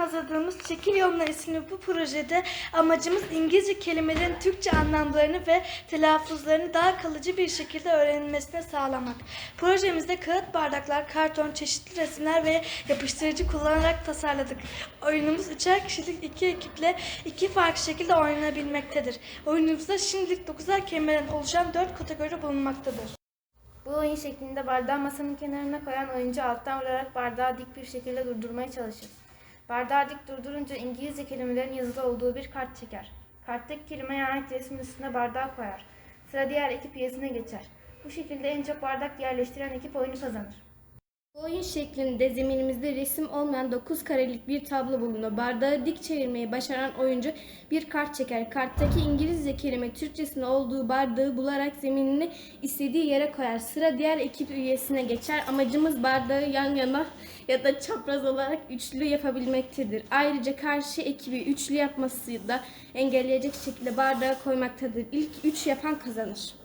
hazırladığımız Çekil Yoluna isimli bu projede amacımız İngilizce kelimelerin Türkçe anlamlarını ve telaffuzlarını daha kalıcı bir şekilde öğrenilmesini sağlamak. Projemizde kağıt bardaklar, karton, çeşitli resimler ve yapıştırıcı kullanarak tasarladık. Oyunumuz üçer kişilik iki ekiple iki farklı şekilde oynanabilmektedir. Oyunumuzda şimdilik 9'ar kelimeden oluşan 4 kategori bulunmaktadır. Bu oyun şeklinde bardağı masanın kenarına koyan oyuncu alttan vurarak bardağı dik bir şekilde durdurmaya çalışır. Bardağı dik durdurunca İngilizce kelimelerin yazılı olduğu bir kart çeker. Karttaki kelimeye ait resmin üstüne bardağı koyar. Sıra diğer ekip üyesine geçer. Bu şekilde en çok bardak yerleştiren ekip oyunu kazanır. Oyun şeklinde zeminimizde resim olmayan 9 karelik bir tablo bulunuyor. Bardağı dik çevirmeyi başaran oyuncu bir kart çeker. Karttaki İngilizce kelime Türkçesinde olduğu bardağı bularak zeminini istediği yere koyar. Sıra diğer ekip üyesine geçer. Amacımız bardağı yan yana ya da çapraz olarak üçlü yapabilmektedir. Ayrıca karşı ekibi üçlü yapması da engelleyecek şekilde bardağı koymaktadır. İlk üç yapan kazanır.